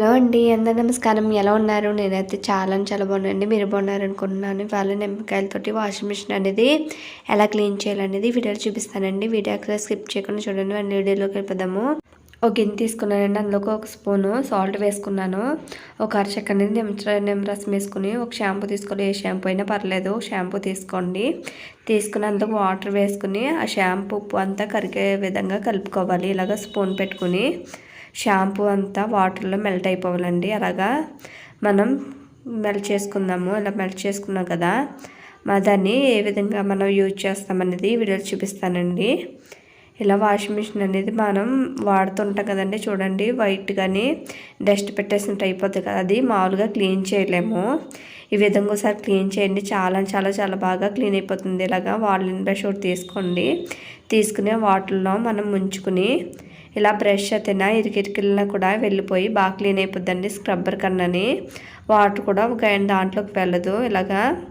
Hello అండి అందరు నమస్కారం. ఎలా ఉన్నారు? నేనైతే చాలా చాలా బాగున్నానండి. మీరు బాగున్నారు అనుకుంటున్నాను. నిమ్మకాయలతోటి వాషింగ్ మిషన్ అనేది ఎలా క్లీన్ చేయాలనేది వీడియోలో చూపిస్తానండి. వీడియో అక్కడ స్కిప్ చేయకుండా చూడండి. అండ్ వీడియోలోకి వెళ్ళిపోదాము. ఒక గిన్నె తీసుకున్నానండి. అందులోకి ఒక స్పూను సాల్ట్ వేసుకున్నాను. ఒక అరచక్క అనేది నిమ్మ నిమ్మరసం వేసుకుని ఒక షాంపూ తీసుకోవాలి. ఏ షాంపూ అయినా పర్లేదు. షాంపూ తీసుకోండి. తీసుకుని అందులో వాటర్ వేసుకుని ఆ షాంపూ ఉప్పు అంతా కరిగే విధంగా కలుపుకోవాలి. ఇలాగ స్పూన్ పెట్టుకుని షాంపూ అంతా వాటర్లో మెల్ట్ అయిపోవాలండి. అలాగా మనం మెల్ట్ చేసుకుందాము. ఇలా మెల్ట్ చేసుకున్నాం కదా మా దాన్ని ఏ విధంగా మనం యూజ్ చేస్తామనేది వీడియోలో చూపిస్తానండి. ఇలా వాషింగ్ మిషన్ అనేది మనం వాడుతుంటాం కదండి చూడండి. వైట్ కానీ డస్ట్ పెట్టేసినట్టు అయిపోతుంది కదా అది మామూలుగా క్లీన్ చేయలేము. ఈ విధంగా ఒకసారి క్లీన్ చేయండి. చాలా చాలా చాలా బాగా క్లీన్ అయిపోతుంది. ఇలాగా వాలిన్ బ్రష్ ఒకటి తీసుకోండి. తీసుకునే వాటర్లో మనం ముంచుకుని ఇలా బ్రష్ అయితేనా ఇరికిరికిల్లా కూడా వెళ్ళిపోయి బాగా క్లీన్ అయిపోద్దండి స్క్రబ్బర్ కన్నాని. వాటర్ కూడా ఒక దాంట్లోకి వెళ్ళదు. ఇలాగా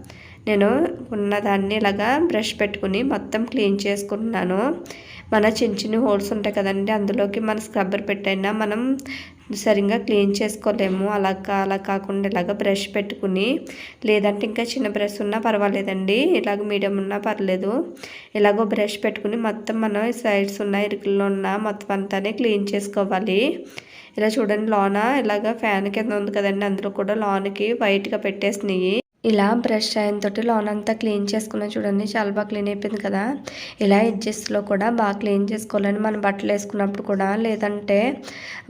నేను ఉన్నదాన్ని ఇలాగా బ్రష్ పెట్టుకుని మొత్తం క్లీన్ చేసుకుంటున్నాను. మన చిన్న చిన్న హోల్స్ ఉంటాయి కదండి అందులోకి మన స్క్రబ్బర్ పెట్టైనా మనం సరిగ్గా క్లీన్ చేసుకోలేము. అలా అలా కాకుండా ఇలాగ బ్రష్ పెట్టుకుని లేదంటే ఇంకా చిన్న బ్రష్ ఉన్నా పర్వాలేదండి. ఇలాగ మీడియం ఉన్నా పర్లేదు. ఇలాగో బ్రష్ పెట్టుకుని మొత్తం మనం సైడ్స్ ఉన్న ఇరుకుల్లో ఉన్న మొత్తం అంతానే క్లీన్ చేసుకోవాలి. ఇలా చూడండి లోన ఇలాగ ఫ్యాన్ కింద ఉంది కదండి. అందులో కూడా లోన్కి వైట్గా పెట్టేసినాయి ఇలా బ్రష్ సాయంతో లోన్ అంతా క్లీన్ చేసుకున్నా చూడండి చాలా బాగా క్లీన్ అయిపోయింది కదా. ఇలా ఎడ్జెస్లో కూడా బాగా క్లీన్ చేసుకోవాలని మనం బట్టలు వేసుకున్నప్పుడు కూడా లేదంటే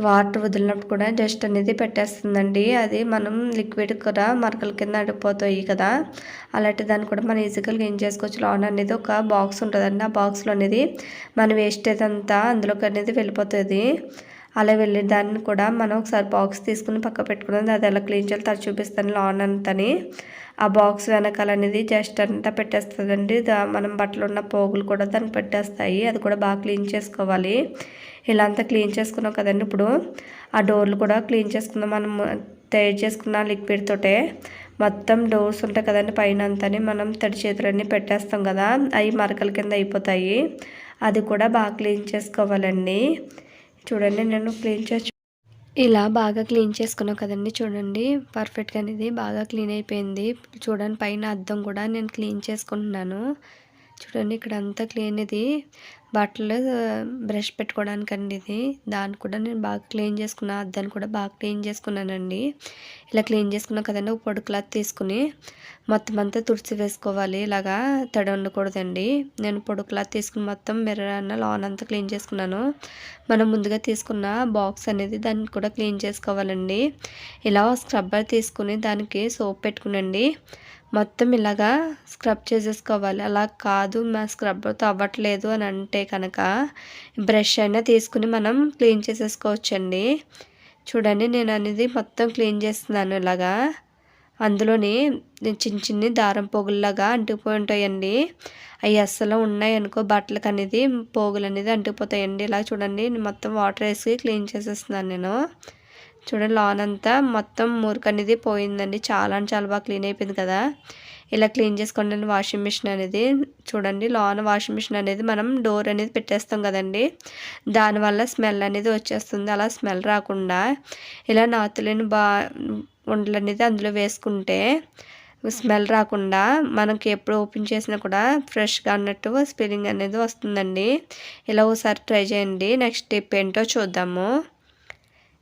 వాటర్ వదిలినప్పుడు కూడా డస్ట్ అనేది పెట్టేస్తుందండి. అది మనం లిక్విడ్ కూడా మరకల కింద అడిపోతాయి కదా. అలాంటి దాన్ని కూడా మనం ఈజీగా క్లీన్ చేసుకోవచ్చు. లోన్ అనేది ఒక బాక్స్ ఉంటుందండి. ఆ బాక్స్లో అనేది మన వేస్టేజ్ అంతా అందులోకి అనేది వెళ్ళిపోతుంది. అలా వెళ్ళి దాన్ని కూడా. మనం ఒకసారి బాక్స్ తీసుకుని పక్క పెట్టుకున్నది అది ఎలా క్లీన్ చేయాలి. తను చూపిస్తాను లాన్ అంతని. ఆ బాక్స్ వెనకాల అనేది జస్ట్ అంతా పెట్టేస్తుందండి. మనం బట్టలు ఉన్న పోగులు కూడా దానికి పెట్టేస్తాయి. అది కూడా బాగా క్లీన్ చేసుకోవాలి. ఇలా అంతా క్లీన్ చేసుకున్నాం కదండి ఇప్పుడు. ఆ డోర్లు కూడా క్లీన్ చేసుకుందాం. మనం తయారు చేసుకున్న లిక్విడ్ తోటే. మొత్తం డోర్స్ ఉంటాయి కదండి పైన అంతని. మనం తడి చేతులన్నీ పెట్టేస్తాం కదా. అవి మరకల కింద అయిపోతాయి. అది కూడా బాగా క్లీన్ చేసుకోవాలండి. చూడండి నేను క్లీన్ చేసి ఇలా బాగా క్లీన్ చేసుకున్నాం కదండి చూడండి. పర్ఫెక్ట్గా అనేది బాగా క్లీన్ అయిపోయింది. చూడండి పైన అద్దం కూడా నేను క్లీన్ చేసుకుంటున్నాను. చూడండి ఇక్కడ అంతా క్లీన్ ఇది. బట్టలు బ్రష్ పెట్టుకోవడానికి అండి ఇది దాన్ని కూడా నేను బాగా క్లీన్ చేసుకున్నా అద్దాన్ని కూడా బాగా క్లీన్ చేసుకున్నానండి. ఇలా క్లీన్ చేసుకున్నా కదండి ఒక పొడి క్లాత్ తీసుకుని. మొత్తం అంతా తుడిచి వేసుకోవాలి ఇలాగా తడి ఉండకూడదండి నేను పొడి క్లాత్ తీసుకుని మొత్తం మిర్రర్ అన్న లాన్ అంతా క్లీన్ చేసుకున్నాను. మనం ముందుగా తీసుకున్న బాక్స్ అనేది దాన్ని కూడా క్లీన్ చేసుకోవాలండి. ఇలా స్క్రబ్బర్ తీసుకుని దానికి సోప్ పెట్టుకునండి. మొత్తం ఇలాగా స్క్రబ్ చేసేసుకోవాలి. అలా కాదు మా స్క్రబ్తో అవ్వట్లేదు అని అంటే కనుక బ్రష్ అయినా తీసుకుని మనం క్లీన్ చేసేసుకోవచ్చండి. చూడండి నేను అనేది మొత్తం క్లీన్ చేస్తున్నాను ఇలాగా. అందులోని చిన్న చిన్ని దారం పోగుల్లాగా అంటుకుపోయి ఉంటాయండి. అవి అస్సలు ఉన్నాయి అనుకో బట్టలకు అనేది పోగులు అనేది అంటుకుపోతాయండి. ఇలా చూడండి మొత్తం వాటర్ వేసి క్లీన్ చేసేస్తున్నాను నేను. చూడండి లాన్ అంతా మొత్తం మురికి అనేది పోయిందండి. చాలా అంటే చాలా బాగా క్లీన్ అయిపోయింది కదా. ఇలా క్లీన్ చేసుకోండి వాషింగ్ మిషన్ అనేది. చూడండి లాన్ వాషింగ్ మిషన్ అనేది మనం డోర్ అనేది పెట్టేస్తాం కదండి. దానివల్ల స్మెల్ అనేది వచ్చేస్తుంది. అలా స్మెల్ రాకుండా ఇలా నాతులేని బా ఉండలు అనేది అందులో వేసుకుంటే స్మెల్ రాకుండా మనకి ఎప్పుడు ఓపెన్ చేసినా కూడా ఫ్రెష్గా అన్నట్టు స్పెల్లింగ్ అనేది వస్తుందండి. ఇలా ఒకసారి ట్రై చేయండి. నెక్స్ట్ టిప్ ఏంటో చూద్దాము.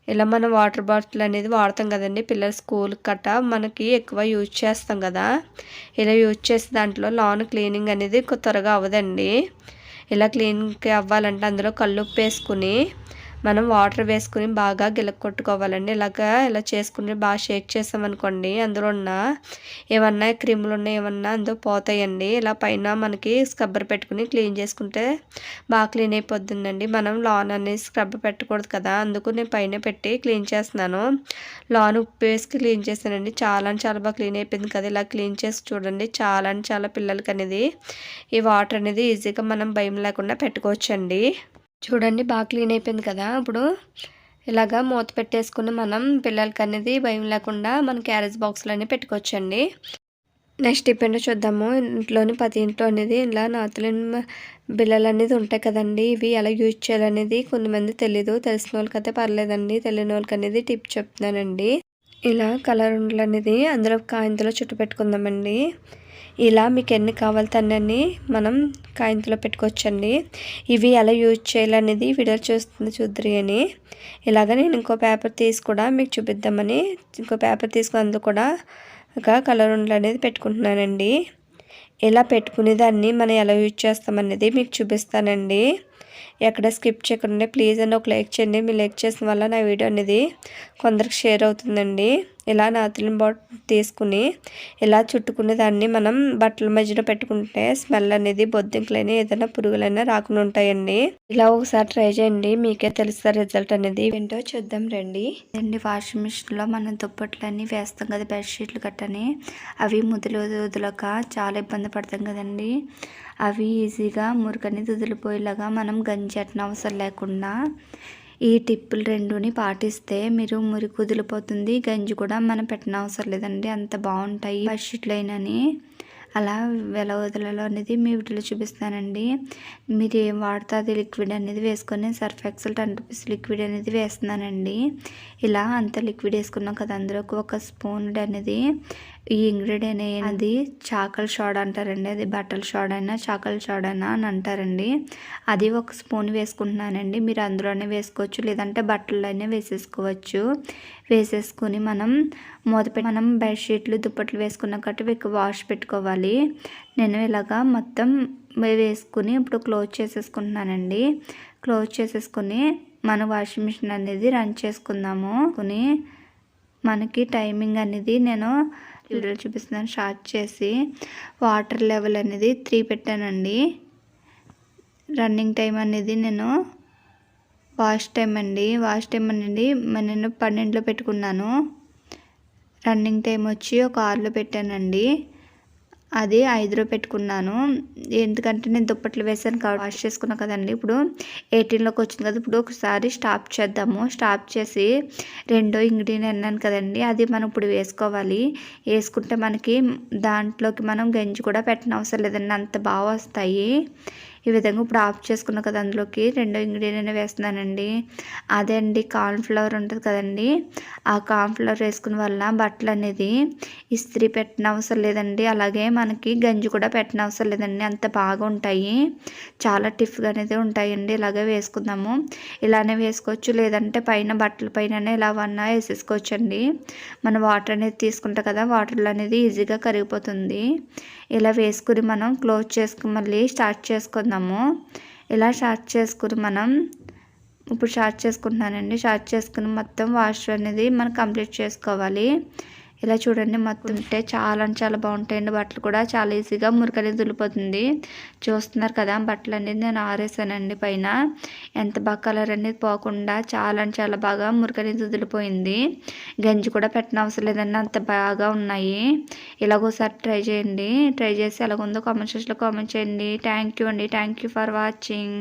ఇలా మనం వాటర్ బాటిల్ అనేది వాడతాం కదండి పిల్లల స్కూల్ కట్ట. మనకి ఎక్కువ యూజ్ చేస్తాం కదా. ఇలా యూజ్ చేసే దాంట్లో లాన్ క్లీనింగ్ అనేది త్వరగా అవ్వదండి. ఇలా క్లీన్కి అవ్వాలంటే అందులో కళ్ళు వేసుకుని మనం వాటర్ వేసుకుని బాగా గిలక కొట్టుకోవాలండి ఇలాగా ఇలా చేసుకుని బాగా షేక్ చేసామనుకోండి అందులో ఉన్న ఏమన్నా క్రిములు ఉన్నా ఏమన్నా అందులో పోతాయండి. ఇలా పైన మనకి స్క్రబ్బర్ పెట్టుకుని క్లీన్ చేసుకుంటే బాగా క్లీన్ అయిపోతుందండి. మనం లాన్ అనేది స్క్రబ్ పెట్టకూడదు కదా అందుకు నేను పైన పెట్టి క్లీన్ చేస్తున్నాను. లాన్ ఉప్పు వేసి క్లీన్ చేశానండి. చాలా చాలా బాగా క్లీన్ అయిపోయింది కదా ఇలా క్లీన్ చేసి చూడండి. చాలా చాలా పిల్లలకి అనేది ఈ వాటర్ అనేది ఈజీగా మనం భయం లేకుండా పెట్టుకోవచ్చండి. చూడండి బాగా క్లీన్ అయిపోయింది కదా ఇప్పుడు. ఇలాగా మూత పెట్టేసుకుని మనం పిల్లలకి అనేది భయం లేకుండా మన క్యారేజ్ బాక్స్లో పెట్టుకోవచ్చండి. నెక్స్ట్ ఇప్పుడు చూద్దాము ఇంట్లోని పది ఇంట్లో అనేది ఇలా నాతులని బిల్లలు అనేది ఉంటాయి కదండి. ఇవి ఎలా యూజ్ చేయాలనేది కొంతమంది తెలీదు తెలిసిన వాళ్ళకైతే పర్లేదండి. తెలియని వాళ్ళకి అనేది టిప్ చెప్తున్నానండి. ఇలా కలర్ ఉండలు అనేది అందులో కాయంతిలో చుట్టు పెట్టుకుందామండి ఇలా మీకు ఎన్ని కావాలి తన్నని మనం కాయింతలో పెట్టుకోవచ్చండి. ఇవి ఎలా యూజ్ చేయాలనేది వీడియో చూస్తుంది చూద్దరి అని ఇలాగ నేను ఇంకో పేపర్ తీసి కూడా మీకు చూపిద్దామని ఇంకో పేపర్ తీసుకుని అందులో కూడా ఒక కలర్ ఉండలు అనేది పెట్టుకుంటున్నానండి. ఇలా పెట్టుకునేదాన్ని మనం ఎలా యూజ్ చేస్తామనేది మీకు చూపిస్తానండి. ఎక్కడ స్కిప్ చేయకుండా ప్లీజ్ అని ఒక లైక్ చేయండి. మీ లైక్ చేసిన వల్ల నా వీడియో అనేది కొందరికి షేర్ అవుతుందండి. ఇలా నాతులని బాట్ తీసుకుని ఇలా చుట్టుకునే దాన్ని మనం బట్టల మధ్యలో పెట్టుకుంటే స్మెల్ అనేది బొద్దింకలైనా ఏదైనా పురుగులైనా రాకుండా ఉంటాయండి. ఇలా ఒకసారి ట్రై చేయండి. మీకే తెలుస్తా రిజల్ట్ అనేది. ఏంటో చూద్దాం రండి. అండి వాషింగ్ మిషన్లో మనం దుప్పట్లన్నీ వేస్తాం కదా బెడ్షీట్లు కట్టని అవి ముదులు వదులక చాలా ఇబ్బంది పడతాం కదండి. అవి ఈజీగా మురికని దుదిలిపోయేలాగా మనం గంజెట్టిన అవసరం లేకుండా ఈ టిప్పులు రెండుని పాటిస్తే మీరు మురికి వదిలిపోతుంది గంజి కూడా మనం పెట్టిన అవసరం లేదండి. అంత బాగుంటాయి. బెడ్షీట్లైనని అలా వెల వదలలో అనేది మీ వీటిలో చూపిస్తానండి. మీరు ఏం వాడితే అది లిక్విడ్ అనేది వేసుకొని Surf Excel ten rupees liquid అనేది వేస్తున్నానండి. ఇలా అంత లిక్విడ్ వేసుకున్నాం కదా అందులో ఒక స్పూన్ అనేది ఈ ఇంగ్రీడియంట్ అది చాకల్ షాడ్ అంటారండి. అది బట్టల షాడ్ అయినా చాకల్ షాడ్ అయినా అని అంటారండి. అది ఒక స్పూన్ వేసుకుంటున్నానండి. మీరు అందులోనే వేసుకోవచ్చు. లేదంటే బట్టల్లోనే వేసేసుకోవచ్చు. వేసేసుకుని మనం మూత మనం బెడ్షీట్లు దుప్పట్లు వేసుకున్న కట్టి వాష్ పెట్టుకోవాలి. నేను ఇలాగా మొత్తం వేసుకుని ఇప్పుడు క్లోజ్ చేసేసుకుంటున్నానండి. క్లోజ్ చేసేసుకుని మన వాషింగ్ మిషన్ అనేది రన్ చేసుకుందాము. కొని మనకి టైమింగ్ అనేది నేను వీడియో చూపిస్తున్నాను స్టార్ట్ చేసి వాటర్ లెవెల్ అనేది త్రీ పెట్టానండి. రన్నింగ్ టైం అనేది నేను వాష్ టైం అండి. వాష్ టైం అనేది నేను పన్నెండులో పెట్టుకున్నాను. రన్నింగ్ టైం వచ్చి ఒక ఆరులో పెట్టానండి. అది ఐదులో పెట్టుకున్నాను. ఎందుకంటే నేను దుప్పట్లు వేసాను కాబట్టి వాష్ చేసుకున్నాను కదండి. ఇప్పుడు ఎయిటీన్లోకి వచ్చింది కదా ఇప్పుడు ఒకసారి స్టాప్ చేద్దాము. స్టాప్ చేసి రెండో ఇంగ్రీడియంట్ అన్నాను కదండి. అది మనం ఇప్పుడు వేసుకోవాలి. వేసుకుంటే మనకి దాంట్లోకి మనం గంజి కూడా పెట్టిన అవసరం లేదండి. అంత బాగా వస్తాయి. ఈ విధంగా ఇప్పుడు ఆఫ్ చేసుకున్న కదా అందులోకి రెండో ఇంగ్రీడియంట్ వేస్తున్నానండి. అదే అండి కార్న్ఫ్లవర్ ఉంటుంది కదండి. ఆ కార్న్ఫ్లవర్ వేసుకున్న వల్ల బట్టలు అనేది ఇస్త్రీ పెట్టిన అవసరం లేదండి. అలాగే మనకి గంజి కూడా పెట్టిన అవసరం లేదండి. అంత బాగా ఉంటాయి. చాలా టిఫ్గా అనేది ఉంటాయండి. ఇలాగే వేసుకుందాము. ఇలానే వేసుకోవచ్చు. లేదంటే పైన బట్టల పైన ఇలా వన్నా వేసేసుకోవచ్చు అండి మన వాటర్ అనేది తీసుకుంటాం కదా వాటర్లో అనేది ఈజీగా కరిగిపోతుంది. ఇలా వేసుకుని మనం క్లోజ్ చేసుకుని మళ్ళీ స్టార్ట్ చేసుకుందాం చేసుకుందాము ఇలా షార్ట్ చేసుకుని మనం ఇప్పుడు షార్ట్ చేసుకుంటున్నానండి. షార్ట్ చేసుకుని మొత్తం వాష్ అనేది మనం కంప్లీట్ చేసుకోవాలి. ఇలా చూడండి మొత్తం ఉంటే చాలా చాలా బాగుంటాయండి. బట్టలు కూడా చాలా ఈజీగా మురికని దులిపోతుంది. చూస్తున్నారు కదా బట్టలు అనేది నేను ఆరేసానండి పైన. ఎంత బాగా కలర్ అనేది పోకుండా చాలా చాలా బాగా మురికని దులిపోయింది. గంజి కూడా పెట్టిన అవసరం లేదండి అంత బాగా ఉన్నాయి. ఇలాగోసారి ట్రై చేయండి. ట్రై చేసి ఎలాగుందో కామెంట్ సెక్షన్లో కామెంట్ చేయండి. థ్యాంక్ యూ అండి. Thank you for watching